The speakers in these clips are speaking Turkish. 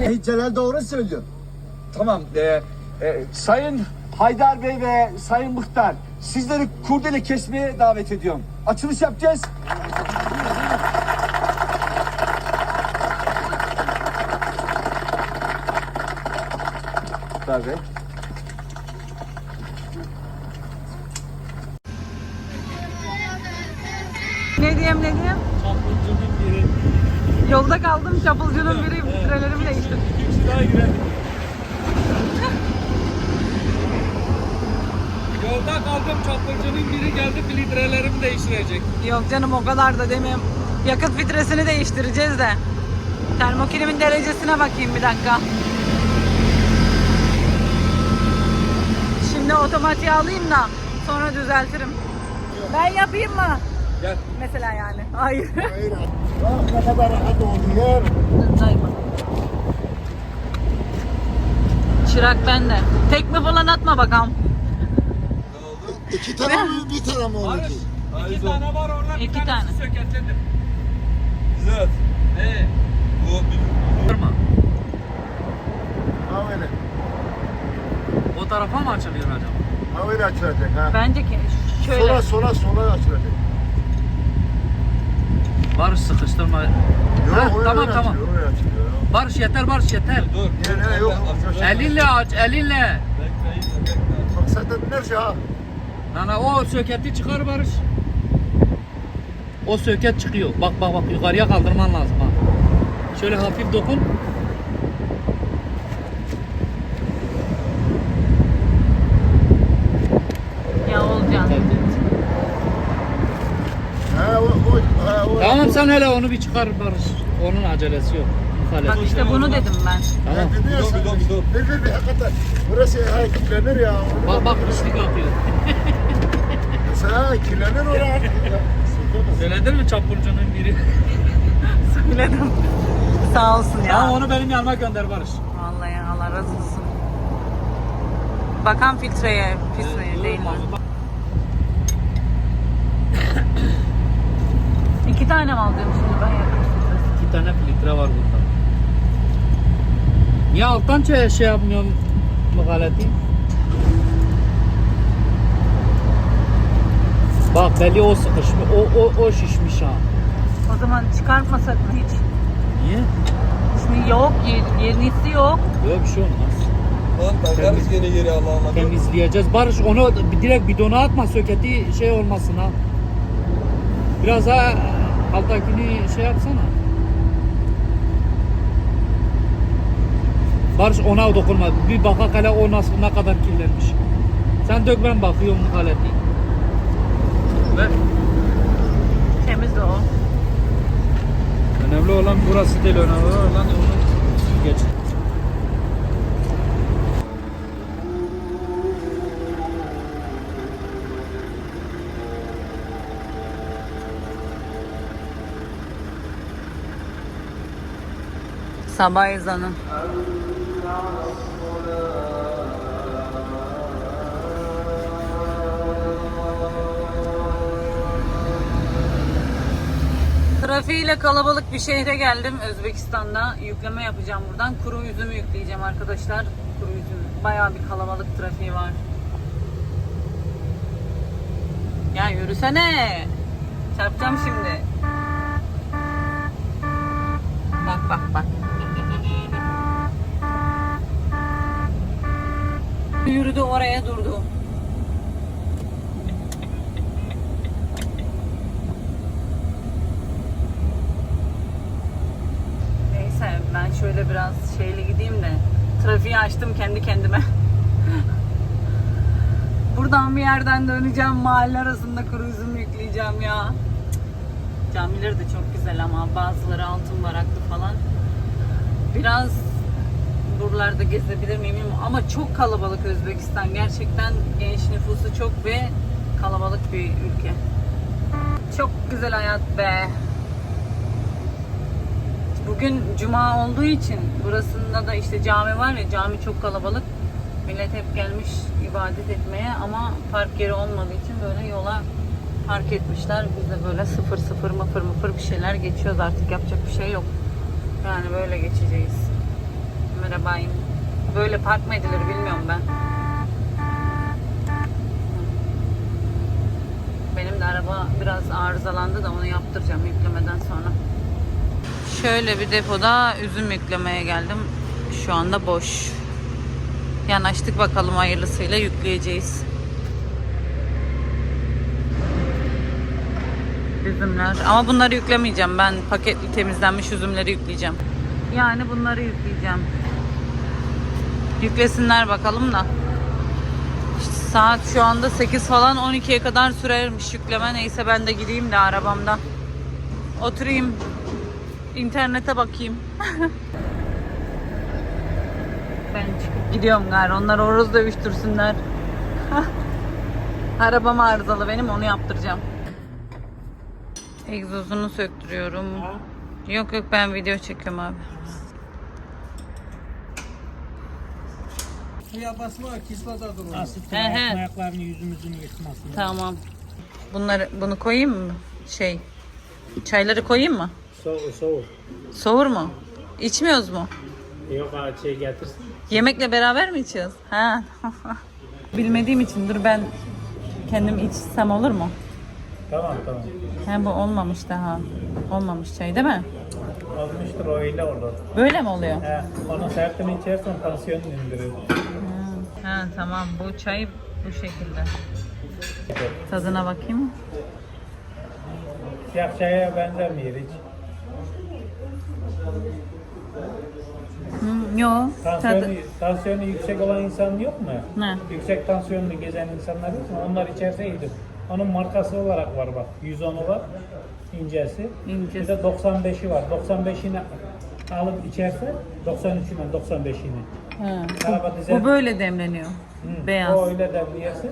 Hiç Celal doğru söylüyor. Tamam. e, e, Sayın Haydar Bey ve Sayın Muhtar sizleri kurdele kesmeye davet ediyorum. Açılış yapacağız. Muhtar Bey. Ne diyeyim ne diyeyim? Çapulcunun biri. Yolda kaldım çapulcunun biri filtrelerimi değiştirdi. İki kişi daha girer. Yolda kaldım çapulcunun biri geldi filtrelerimi değiştirecek. Yok canım o kadar da demeyeyim. Yakıt filtresini değiştireceğiz de. Termokilimin derecesine bakayım bir dakika. Şimdi otomatiğe alayım da sonra düzeltirim. Ben yapayım mı? Gel. Mesela yani. Hayır. Hayır. Bak ne kadar rahat oldu yer. Çırak bende. Tekme falan atma bakalım. İki tane mi bir tane mi oldu? Barış. İki tane var orada. bir İki tanesi tane. söketlidir. Güzel. Ee, bu bir... Durma. Ha öyle. O tarafa mı açılıyor acaba? Ha öyle açılacak ha. Bence ki şöyle. Sola sola sola açılacak. Barış sıkıştırma. Yok Ha, tamam, öyle tamam. Barış yeter Barış yeter. Dur. Ne, ne, yok. Elinle aç elinle. Bak zaten nerede ha? Nana o söketi çıkar Barış. O söket çıkıyor. Bak bak bak yukarıya kaldırman lazım ha. Şöyle hafif dokun. Ya olacak. Ha o, o, ha, o. Tamam sen hele onu bir çıkar Barış. Onun acelesi yok. Muhalefet. Bak işte bunu dedim ben. Tamam. Dedi ya sen- bir dur, bir dur. Bir hakikaten. Burası ha kirlenir ya. Bak bak pislik akıyor. Sen kirlenir oraya. Söyledin mi çapulcunun biri? Söyledim. Sağ olsun ya. Tamam onu benim yanıma gönder Barış. Vallahi Allah razı olsun. Bakan filtreye pis mi değil mi? İki tane mi alıyorum şimdi ben filtresi? İki tane filtre var burada. Niye alttan şey, şey yapmıyorum muhalefeti? Bak belli o sıkışmış, o, o, o şişmiş ha. O zaman çıkartmasak mı hiç? Niye? Şimdi yok, yer, yenisi yok. Yok bir şey olmaz. Lan takarız gene geri Allah Allah. Temizleyeceğiz. Barış onu direkt bidona atma söketi şey olmasın ha. Biraz daha alttakini şey yapsana. Barış ona dokunma. Bir baka kale o nasıl ne kadar kirlenmiş. Sen dök ben bakıyorum muhalefeti. Ver. Temiz de o. Önemli olan burası değil. Önemli olan onu Sabah ezanı. Trafiğiyle kalabalık bir şehre geldim Özbekistan'da. Yükleme yapacağım buradan. Kuru üzümü yükleyeceğim arkadaşlar. Kuru üzüm. Bayağı bir kalabalık trafiği var. Ya yürüsene. Çarpacağım şimdi. Bak bak bak. Yürüdü oraya durdu. Neyse ben şöyle biraz şeyle gideyim de trafiği açtım kendi kendime. Buradan bir yerden döneceğim mahalle arasında kuru üzüm yükleyeceğim ya. Camileri de çok güzel ama bazıları altın varaklı falan. Biraz buralarda gezebilir miyim ama çok kalabalık Özbekistan. Gerçekten genç nüfusu çok ve kalabalık bir ülke. Çok güzel hayat be. Bugün cuma olduğu için burasında da işte cami var ya cami çok kalabalık. Millet hep gelmiş ibadet etmeye ama park yeri olmadığı için böyle yola park etmişler. Biz de böyle sıfır sıfır mıfır mıfır bir şeyler geçiyoruz artık yapacak bir şey yok. Yani böyle geçeceğiz. Merhabayım. Böyle park mı edilir bilmiyorum ben. Benim de araba biraz arızalandı da onu yaptıracağım yüklemeden sonra. Şöyle bir depoda üzüm yüklemeye geldim. Şu anda boş. Yanaştık bakalım hayırlısıyla yükleyeceğiz. Üzümler. Ama bunları yüklemeyeceğim. Ben paketli temizlenmiş üzümleri yükleyeceğim. Yani bunları yükleyeceğim. Yüklesinler bakalım da. İşte saat şu anda 8 falan 12'ye kadar sürermiş yükleme. Neyse ben de gideyim de arabamda. Oturayım. internete bakayım. ben çıkıp gidiyorum gari. Onlar horoz dövüştürsünler. Arabam arızalı benim onu yaptıracağım. Egzozunu söktürüyorum. Yok yok ben video çekiyorum abi. Suya basma kislada durur. Asit He he. ayaklarını yüzümüzün yırtmasın. Tamam. Bunları bunu koyayım mı? Şey. Çayları koyayım mı? Soğuk soğuk. Soğur mu? İçmiyoruz mu? Yok şey getirsin. Yemekle beraber mi içiyoruz? Ha. Bilmediğim için dur ben kendim içsem olur mu? Tamam tamam. He bu olmamış daha. Olmamış çay değil mi? Olmuştur o öyle olur. Böyle mi oluyor? He, onun sertini içersen tansiyonun indirir. Ha tamam bu çay bu şekilde. Tadına bakayım. Siyah çaya benzemiyor hiç. Hı, yo. Tansiyonu, Tadı. tansiyonu yüksek olan insan yok mu? Ne? Yüksek tansiyonlu gezen insanlar yok mu? Onlar içerse iyidir. Onun markası olarak var bak. 110'u var. incesi. İncesi. Bir de 95'i var. 95'ini alıp içerse 93'ünden 95'ini. Bu, böyle demleniyor. Hı, Beyaz. O öyle demleyersin.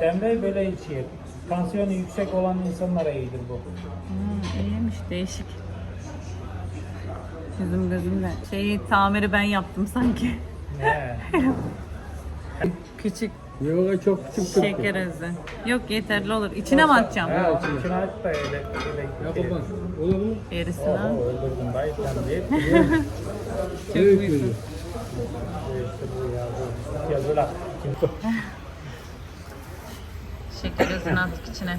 Demleyi böyle içiyor. Tansiyonu yüksek olan insanlara iyidir bu. Hmm, iyiymiş değişik. Yüzüm gözümle. Şeyi tamiri ben yaptım sanki. Ne? Küçük Yok çok küçük şeker özü. Yok yeterli olur. İçine mi atacağım? Ha, içine aç da öyle. öyle Yapamaz. Olur mu? Gerisini Oo, öldürdüm dayı sen. Çok büyük. Ya böyle Şeker özünü attık içine.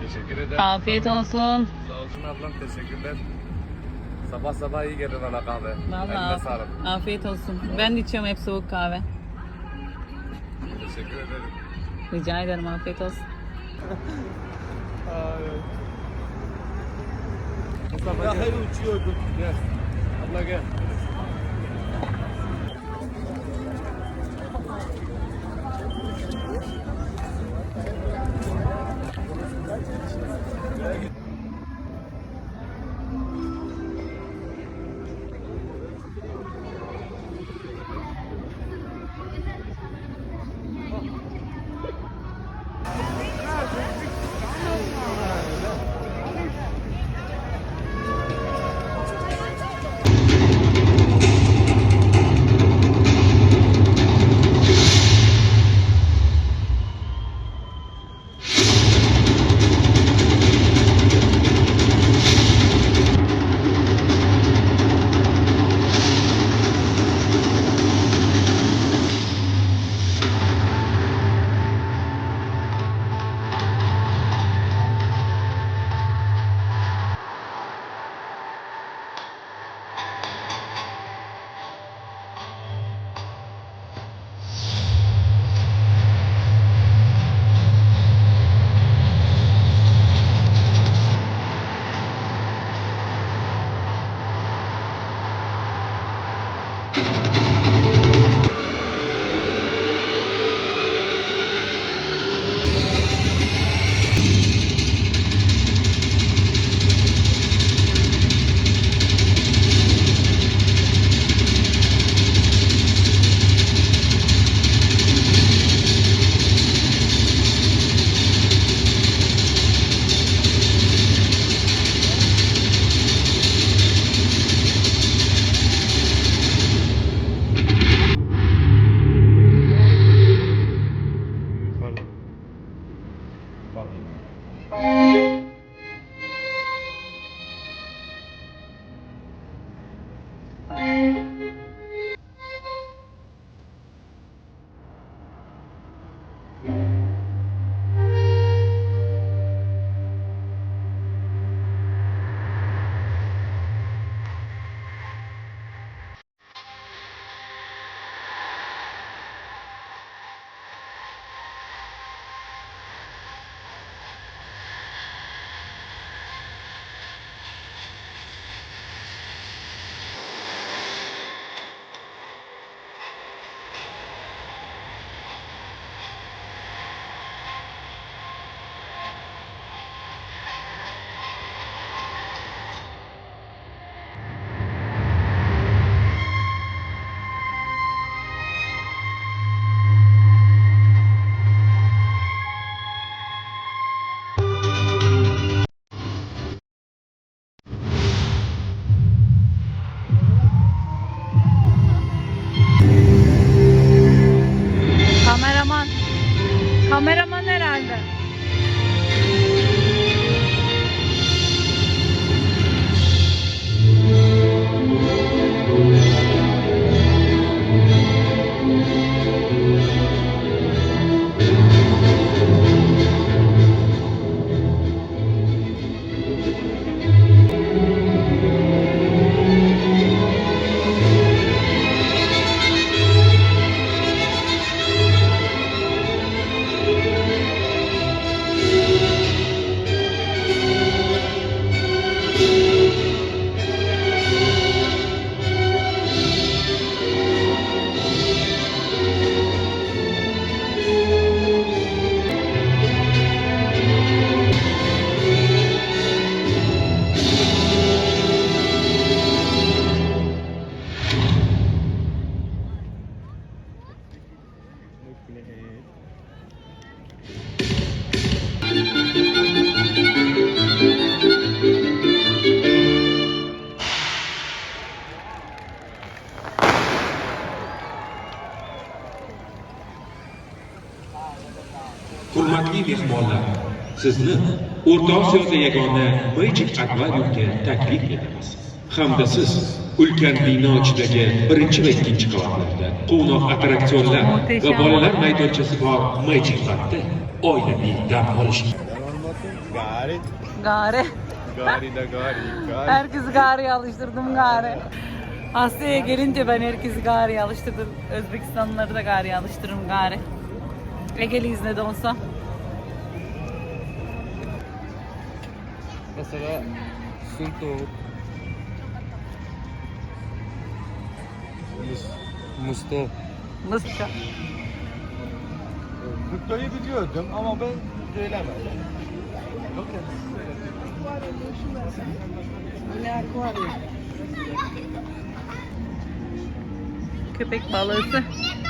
Teşekkür ederim. Afiyet olsun. Sağ olsun ablam teşekkürler. Sabah sabah iyi geldi bana kahve. Eline sağlık. afiyet olsun. Ben de içiyorum hep soğuk kahve. Teşekkür ederim. Rica ederim afiyet olsun. Mustafa gel. uçuyorduk. Gel. Abla gel. Mehmonlar, sizni O'rta Osiyoda yagona Magic akvariumga taklif etamiz. Hamda siz ulkan bino ichidagi birinchi va ikkinchi qavatlarda quvnoq attraksionlar va bolalar maydonchasi bor Magic Parkda oilaviy dam olish Gari. Gare. Gari da gari. Gari. Herkesi Gare'ye alıştırdım Gare. Asya'ya gelince ben herkesi Gare'ye alıştırdım. Özbekistanlıları da Gare'ye alıştırırım Gare. Egeliyiz ne de olsa. Mesela Sunto. Musto. Mısça. Kutlayı biliyordum ama ben söylemedim. Köpek balığısı. Benim fotoğrafını atacağım.